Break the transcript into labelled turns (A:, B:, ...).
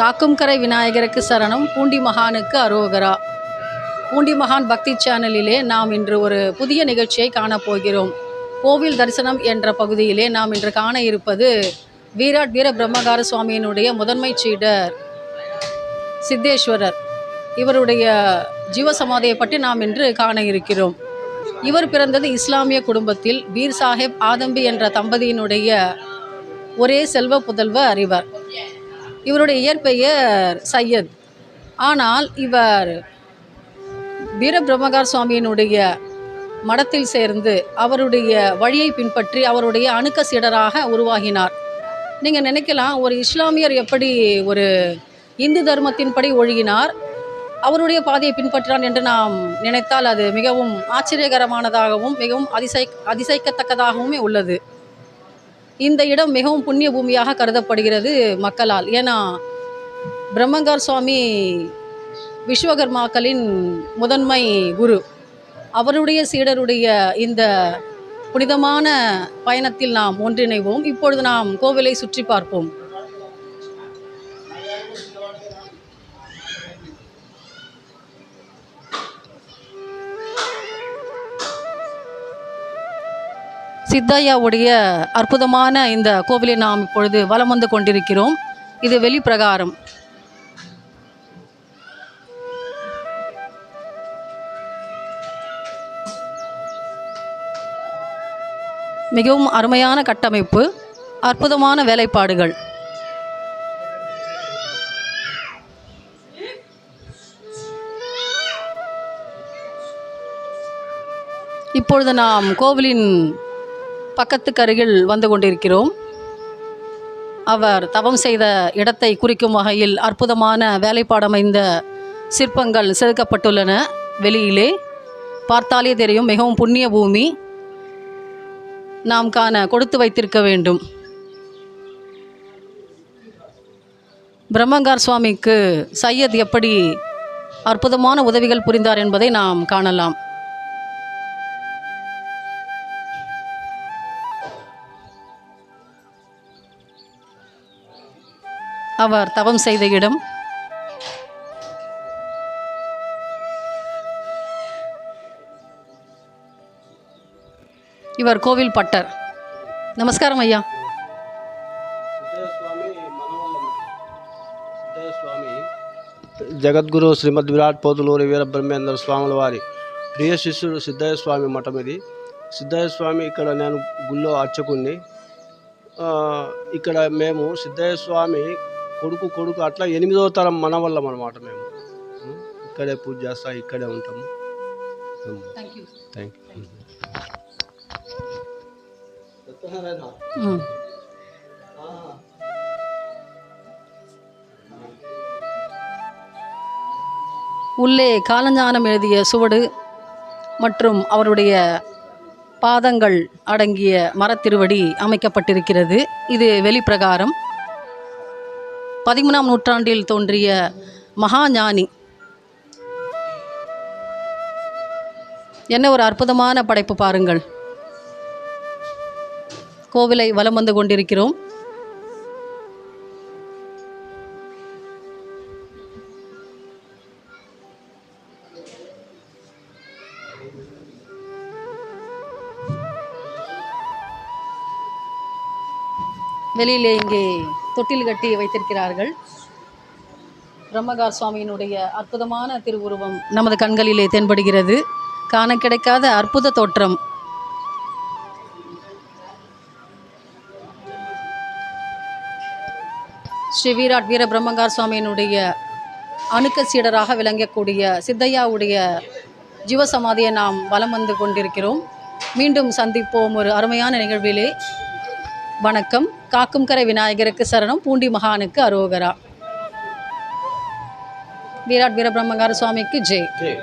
A: காக்கும் கரை விநாயகருக்கு சரணம் பூண்டி மகானுக்கு அரோகரா பூண்டி மகான் பக்தி சேனலிலே நாம் இன்று ஒரு புதிய நிகழ்ச்சியை காணப்போகிறோம் கோவில் தரிசனம் என்ற பகுதியிலே நாம் இன்று காண இருப்பது வீராட் வீர பிரம்மகார சுவாமியினுடைய முதன்மை சீடர் சித்தேஸ்வரர். இவருடைய ஜீவசமாதியை பற்றி நாம் இன்று காண இருக்கிறோம். இவர் பிறந்தது இஸ்லாமிய குடும்பத்தில் வீர் சாஹேப் ஆதம்பி என்ற தம்பதியினுடைய ஒரே செல்வ புதல்வ அறிவர். இவருடைய இயற்பெயர் சையத். ஆனால் இவர் வீரபிரமகார் சுவாமியினுடைய மடத்தில் சேர்ந்து அவருடைய வழியை பின்பற்றி அவருடைய அணுக்க சீடராக உருவாகினார். நீங்கள் நினைக்கலாம் ஒரு இஸ்லாமியர் எப்படி ஒரு இந்து தர்மத்தின்படி ஒழுகினார் அவருடைய பாதையை பின்பற்றினார் என்று நாம் நினைத்தால் அது மிகவும் ஆச்சரியகரமானதாகவும் மிகவும் அதிசய அதிசயிக்கத்தக்கதாகவுமே உள்ளது. இந்த இடம் மிகவும் புண்ணிய பூமியாக கருதப்படுகிறது மக்களால். ஏன்னா பிரம்மங்கார் சுவாமி விஸ்வகர்மாக்களின் முதன்மை குரு. அவருடைய சீடருடைய இந்த புனிதமான பயணத்தில் நாம் ஒன்றிணைவோம். இப்பொழுது நாம் கோவிலை சுற்றி பார்ப்போம். சித்தையாவுடைய அற்புதமான இந்த கோவிலை நாம் இப்பொழுது வலம் வந்து கொண்டிருக்கிறோம். இது வெளிப்பிரகாரம். மிகவும் அருமையான கட்டமைப்பு அற்புதமான வேலைப்பாடுகள். இப்பொழுது நாம் கோவிலின் பக்கத்துக்கு அருகில் வந்து கொண்டிருக்கிறோம். அவர் தவம் செய்த இடத்தை குறிக்கும் வகையில் அற்புதமான வேலைப்பாடமைந்த சிற்பங்கள் செதுக்கப்பட்டுள்ளன. வெளியிலே பார்த்தாலே தெரியும் மிகவும் புண்ணிய பூமி நாம் காண கொடுத்து வைத்திருக்க வேண்டும். பிரம்மங்கார் சுவாமிக்கு சையத் எப்படி அற்புதமான உதவிகள் புரிந்தார் என்பதை நாம் காணலாம். அவர் தவம் செய்த இடம் இவர் கோவில் பட்டர் நமஸ்காரம் ஐயா
B: సిద్ధస్వామి మనవల్లమ్మ సిద్ధస్వామి జగద్గురు శ్రీమద్ విరాట్ పోతులూరి వీర బ్రహ్మేంద్ర స్వాముల వారి ప్రియ శిష్యుడు సిద్ధయ్య స్వామి మఠం ఇది సిద్ధయ్య స్వామి ఇక్కడ నేను గుళ్ళో అర్చకుణ్ణి ఆ, ఇక్కడ మేము సిద్ధయ్య స్వామి కొడుకు కొడుకు అట్లా ఎనిమిదవ తరం మనవల్లం అనమాట మేము ఉం? ఇక్కడే పూజ చేస్తా ఇక్కడే ఉంటాము
A: థ్యాంక్ యూ
B: థ్యాంక్ యూ
A: ம் உள்ளே காலஞானம் எழுதிய சுவடு மற்றும் அவருடைய பாதங்கள் அடங்கிய மரத்திருவடி அமைக்கப்பட்டிருக்கிறது இது வெளிப்பிரகாரம் பதிமூணாம் நூற்றாண்டில் தோன்றிய மகாஞானி. என்ன ஒரு அற்புதமான படைப்பு பாருங்கள். கோவிலை வலம் வந்து கொண்டிருக்கிறோம். வெளியிலே இங்கே தொட்டில் கட்டி வைத்திருக்கிறார்கள். பிரம்மகார் சுவாமியினுடைய அற்புதமான திருவுருவம் நமது கண்களிலே தென்படுகிறது. காண கிடைக்காத அற்புத தோற்றம். ஸ்ரீ வீராட் வீர பிரம்மங்கார் சுவாமியினுடைய அணுக்க சீடராக விளங்கக்கூடிய சித்தையாவுடைய ஜீவசமாதியை நாம் வலம் வந்து கொண்டிருக்கிறோம். மீண்டும் சந்திப்போம் ஒரு அருமையான நிகழ்விலே. வணக்கம். காக்கும் கரை விநாயகருக்கு சரணம். பூண்டி மகானுக்கு அரோகரா. வீராட் வீரபிரம்மகார சுவாமிக்கு ஜெய்.